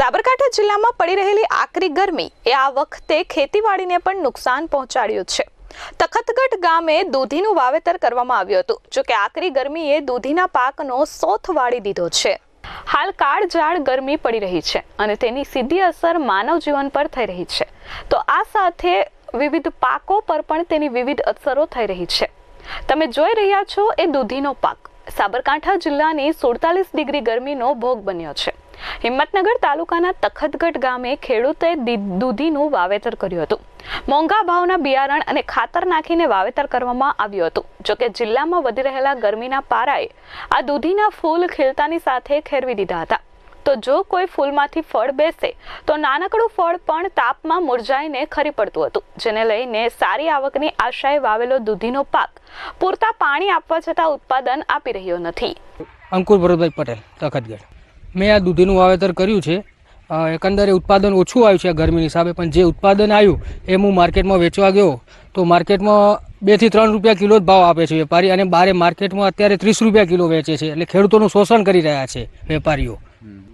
સાબરકાંઠા જિલ્લામાં પડી રહેલી આકરી ગરમી એ આ વખતે ખેતીવાડીને પણ નુકસાન પહોંચાડ્યું છે. તખતગઢ ગામે દૂધીનું વાવેતર કરવામાં આવ્યું હતું. જોકે આકરી ગરમીએ દૂધીના પાકનો સોથ વાળી દીધો છે. હાલ કાળઝાળ ગરમી પડી રહી છે અને તેની સીધી અસર માનવ જીવન પર થઈ રહી છે. તો આ સાથે વિવિધ પાકો પર પણ તેની વિવિધ અસરો થઈ રહી છે. તમે જોઈ રહ્યા છો એ દૂધીનો પાક. સાબરકાંઠા જિલ્લાની સુડતાલીસ ડિગ્રી ગરમીનો ભોગ બન્યો છે. હિંમતનગર તાલુકાના તખતગઢ ગામે ખેડૂતે દૂધીનું વાવેતર કર્યું હતું. મોંઘા ભાવના બિયારણ અને ખાતર નાખીને વાવેતર કરવામાં આવ્યું હતું. જોકે જિલ્લામાં વધી રહેલા ગરમીના પારાએ આ દૂધીના ફૂલ ખીલતાની સાથે ખેરવી દીધા હતા. તો જો કોઈ ફૂલમાંથી ફળ બેસે, તો નાનકડું ફળ પણ તાપમાં મુરઝાઈને ખરી પડતું હતું. જેને લઈને સારી આવકની આશાએ વાવેલો દૂધીનો પાક પૂરતા પાણી આપવા છતાં ઉત્પાદન આપી રહ્યો નથી. અંકુર ભરતભાઈ પટેલ, તખતગઢ. મેં આ દૂધીનું વાવેતર કર્યું છે. એકંદરે ઉત્પાદન ઓછું આવ્યું છે ગરમીની હિસાબે પણ જે ઉત્પાદન આવ્યું એ હું માર્કેટમાં વેચવા ગયો. તો માર્કેટમાં બેથી ત્રણ રૂપિયા કિલો જ ભાવ આપે છે વેપારી અને બારે માર્કેટમાં અત્યારે ત્રીસ રૂપિયા કિલો વેચે છે. એટલે ખેડૂતોનું શોષણ કરી રહ્યા છે વેપારીઓ.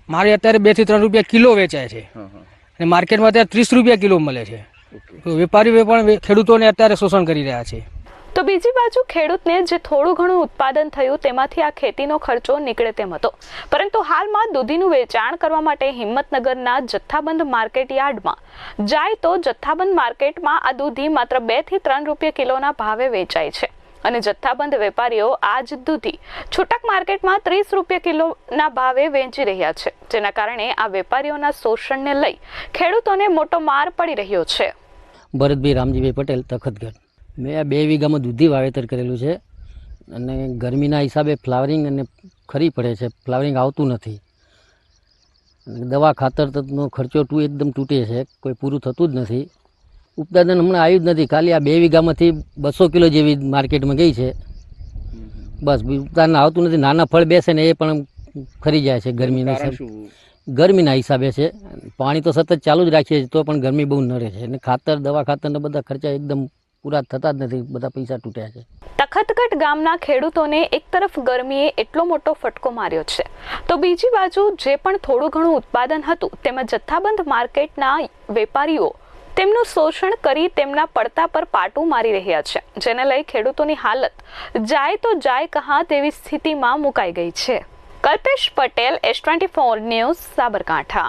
મારે અત્યારે બેથી ત્રણ રૂપિયા કિલો વેચાય છે. અને માર્કેટમાં અત્યારે ત્રીસ રૂપિયા કિલો મળે છે. તો વેપારીઓ પણ ખેડૂતોને અત્યારે શોષણ કરી રહ્યા છે. તો બીજી બાજુ ખેડૂતને જે થોડું ઘણું ઉત્પાદન થયું, તેમાંથી આ ખેતીનો ખર્ચો નીકળે તેમ હતો. પરંતુ હાલમાં દૂધીનું વેચાણ કરવા માટે હિંમતનગરના જથ્થાબંધ માર્કેટ યાર્ડમાં જાય તો જથ્થાબંધ માર્કેટમાં આ દૂધી માત્ર બેથી ત્રણ રૂપિયા કિલોના ભાવે વેચાય છે. અને જથ્થાબંધ વેપારીઓ આ જ દૂધી છૂટક માર્કેટમાં ત્રીસ રૂપિયા કિલોના ભાવે વેચી રહ્યા છે. જેના કારણે આ વેપારીઓના શોષણને લઈ ખેડૂતોને મોટો માર પડી રહ્યો છે. ભરતભાઈ રામજીભાઈ પટેલ, તખતગઢ. મેં આ બે વીઘામાં દૂધી વાવેતર કરેલું છે અને ગરમીના હિસાબે ફ્લાવરિંગ અને ખરી પડે છે. ફ્લાવરિંગ આવતું નથી. દવા ખાતર તત્વનો ખર્ચો ટુ એકદમ તૂટે છે. કોઈ પૂરું થતું જ નથી. ઉત્પાદન હમણાં આવ્યું જ નથી. ખાલી આ બે વીઘામાંથી બસો કિલો જેવી માર્કેટમાં ગઈ છે. બસ ઉત્પાદન આવતું નથી. નાના ફળ બેસે ને એ પણ ખરી જાય છે ગરમીના હિસાબે. ગરમીના હિસાબે છે. પાણી તો સતત ચાલુ જ રાખીએ છીએ તો પણ ગરમી બહુ નડે છે. અને ખાતર દવા ખાતરના બધા ખર્ચા એકદમ પૂરા થતા જ નથી, બધા પૈસા તૂટ્યા છે. તખતગઢ ગામના ખેડૂતોને એક તરફ ગરમીએ એટલો મોટો ફટકો માર્યો છે. તો બીજી બાજુ જે પણ થોડું ઘણું ઉત્પાદન હતું તેમાં જથ્થાબંધ માર્કેટના વેપારીઓ તેમનું શોષણ કરી તેમના પડતા પર પાટું મારી રહ્યા છે, જેને લઈ ખેડૂતોની હાલત જાય તો જાય કહા તેવી સ્થિતિમાં મુકાઈ ગઈ છે. Kalpesh Patel S twenty four news Sabarkantha.